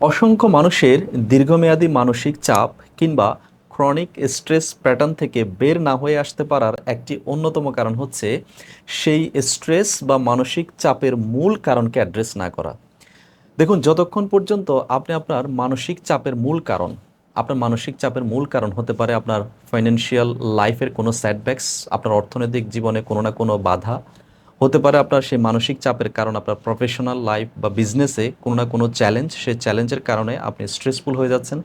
অসংখ্য মানুষের দীর্ঘমেয়াদী মানসিক চাপ কিংবা ক্রনিক স্ট্রেস প্যাটার্ন থেকে বের না হয়ে আসতে পারার একটি অন্যতম কারণ হচ্ছে সেই স্ট্রেস বা মানসিক চাপের মূল কারণকে অ্যাড্রেস না করা। দেখুন, যতক্ষণ পর্যন্ত আপনি আপনার মানসিক চাপের মূল কারণ, আপনার মানসিক চাপের মূল কারণ হতে পারে আপনার ফাইন্যান্সিয়াল লাইফের কোনো সেটব্যাকস আপনার অর্থনৈতিক জীবনে কোনো না কোনো বাধা হতে পারে আপনার সেই মানসিক চাপের কারণ, আপনার প্রফেশনাল লাইফ বা বিজনেসে কোনো না কোনো চ্যালেঞ্জ সেই চ্যালেঞ্জের কারণে আপনি স্ট্রেসফুল হয়ে যাচ্ছেন।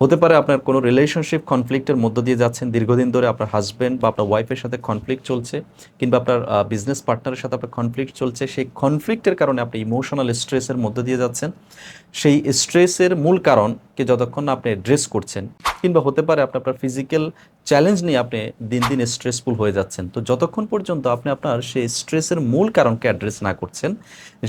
হতে পারে আপনার কোনো রিলেশনশিপ কনফ্লিক্টের মধ্য দিয়ে যাচ্ছেন, দীর্ঘদিন ধরে আপনার হাজব্যান্ড বা আপনার ওয়াইফের সাথে কনফ্লিক্ট চলছে, কিংবা আপনার বিজনেস পার্টনারের সাথে আপনার কনফ্লিক্ট চলছে, সেই কনফ্লিক্টের কারণে আপনি ইমোশনাল স্ট্রেসের মধ্য দিয়ে যাচ্ছেন। সেই স্ট্রেসের মূল কারণকে যতক্ষণ না আপনি অ্যাড্রেস করছেন, কিংবা হতে পারে আপনার আপনার ফিজিক্যাল চ্যালেঞ্জ নিয়ে আপনি দিন দিন স্ট্রেসফুল হয়ে যাচ্ছেন। তো যতক্ষণ পর্যন্ত আপনি আপনার সেই স্ট্রেসের মূল কারণকে অ্যাড্রেস না করছেন,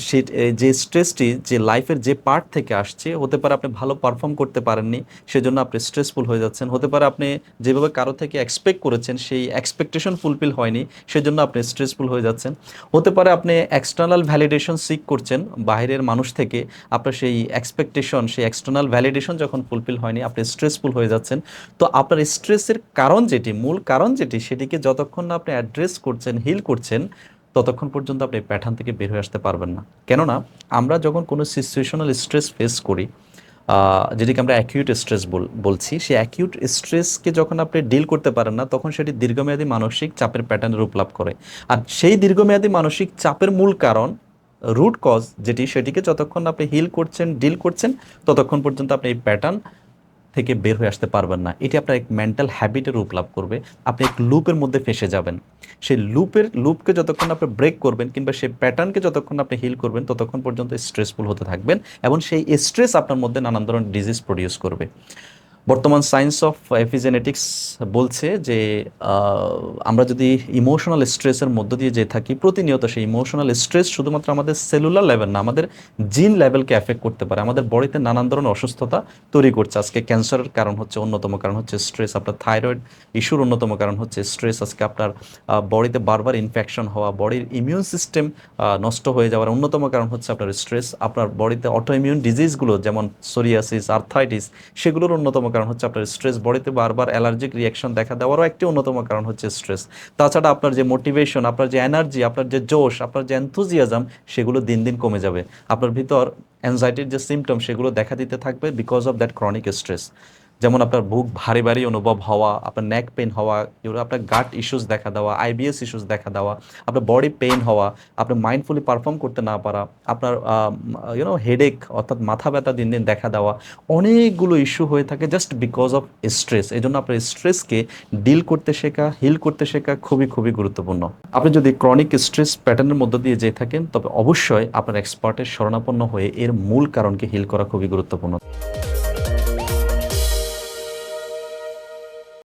সে যে স্ট্রেসটি যে লাইফের যে পার্ট থেকে আসছে, হতে পারে আপনি ভালো পারফর্ম করতে পারেননি, সেজন্য আপনি স্ট্রেসফুল হয়ে যাচ্ছেন। হতে পারে আপনি যেভাবে কারও থেকে এক্সপেক্ট করেছেন, সেই এক্সপেকটেশন ফুলফিল হয়নি, সেজন্য আপনি স্ট্রেসফুল হয়ে যাচ্ছেন। হতে পারে আপনি এক্সটার্নাল ভ্যালিডেশন সিক করছেন বাইরের মানুষ থেকে আপনার সেই এক্সপেকটেশন সেই এক্সটার্নাল ভ্যালিডেশন যখন ফুলফিল হয়নি, আপনি স্ট্রেসফুল হয়ে যাচ্ছেন। তো আপনার স্ট্রেসের কারণ যেটি, মূল কারণ যেটি, সেটিকে যতক্ষণ না আপনি অ্যাড্রেস করছেন হিল করছেন, ততক্ষণ পর্যন্ত আপনি প্যাটার্ন থেকে বের হয়ে আসতে পারবেন না। কেননা, আমরা যখন কোনো সিচুয়েশনাল স্ট্রেস ফেস করি যেটিকে আমরা অ্যাকিউট স্ট্রেস বলছি, সেই অ্যাকিউট স্ট্রেসকে যখন আপনি ডিল করতে পারেন না, তখন সেটি দীর্ঘমেয়াদী মানসিক চাপের প্যাটার্নের রূপ লাভ করে। আর সেই দীর্ঘমেয়াদী মানসিক চাপের মূল কারণ রুট কজ যেটি, সেটিকে যতক্ষণ আপনি হিল করছেন ডিল করছেন, ততক্ষণ পর্যন্ত আপনি এই প্যাটার্ন থেকে বের হয়ে আসতে পারবেন না। এটি আপনার এক মেন্টাল হ্যাবিটের রূপ লাভ করবে। আপনি এক লুপের মধ্যে ফেসে যাবেন। সেই লুপের লুপকে যতক্ষণ আপনি ব্রেক করবেন কিংবা সেই প্যাটার্নকে যতক্ষণ আপনি হিল করবেন, ততক্ষণ পর্যন্ত স্ট্রেসফুল হতে থাকবেন এবং সেই স্ট্রেস আপনার মধ্যে নানান ধরনের ডিজিজ প্রডিউস করবে। বর্তমান সায়েন্স অফ এপিজেনেটিক্স বলছে যে আমরা যদি ইমোশনাল স্ট্রেসের মধ্য দিয়ে যে থাকি, প্রতিনিয়ত সেই ইমোশনাল স্ট্রেস শুধুমাত্র আমাদের সেলুলার লেভেল না, আমাদের জিন লেভেলকে এফেক্ট করতে পারে। আমাদের বডিতে নানান ধরনের অসুস্থতা তৈরি করছে। আজকে ক্যান্সারের কারণ হচ্ছে অন্যতম কারণ হচ্ছে স্ট্রেস, আপনার থাইরয়েড ইস্যুর অন্যতম কারণ হচ্ছে স্ট্রেস। আজকে আপনার বডিতে বারবার ইনফেকশন হওয়া, বডির ইমিউন সিস্টেম নষ্ট হয়ে যাওয়ার অন্যতম কারণ হচ্ছে আপনার স্ট্রেস। আপনার বডিতে অটো ইমিউন ডিজিজগুলো যেমন সোরিয়াসিস আর্থাইটিস সেগুলোর অন্যতম কারণ হচ্ছে আপনার স্ট্রেস বডিতে বারবার অ্যালার্জিক রিয়াকশন দেখা দেওয়ারও একটি অন্যতম কারণ হচ্ছে স্ট্রেস তাছাড়া আপনার যে মোটিভেশন আপনার যে এনার্জি আপনার যে জোশ, আপনার যে এনথুজিয়াজম সেগুলো দিন দিন কমে যাবে। আপনার ভিতর অ্যাংজাইটির যে সিমটম সেগুলো দেখা দিতে থাকবে because of that chronic stress যেমন আপনার বুক ভারী ভারী অনুভব হওয়া, আপনার নেক পেন হওয়া আপনার গাট ইস্যুস দেখা দেওয়া আইবিএস ইস্যুস দেখা দেওয়া, আপনার বডি পেইন হওয়া আপনার মাইন্ডফুলি পারফর্ম করতে না পারা, আপনার ইউনো হেডেক অর্থাৎ মাথা ব্যথা দিন দিন দেখা দেওয়া, অনেকগুলো ইস্যু হয়ে থাকে জাস্ট বিকজ অফ স্ট্রেস এই জন্য আপনার স্ট্রেসকে ডিল করতে শেখা হিল করতে শেখা খুবই খুবই গুরুত্বপূর্ণ। আপনি যদি ক্রনিক স্ট্রেস প্যাটার্নের মধ্য দিয়ে যেয়ে থাকেন, তবে অবশ্যই আপনার এক্সপার্টের শরণাপন্ন হয়ে এর মূল কারণকে হিল করা খুবই গুরুত্বপূর্ণ।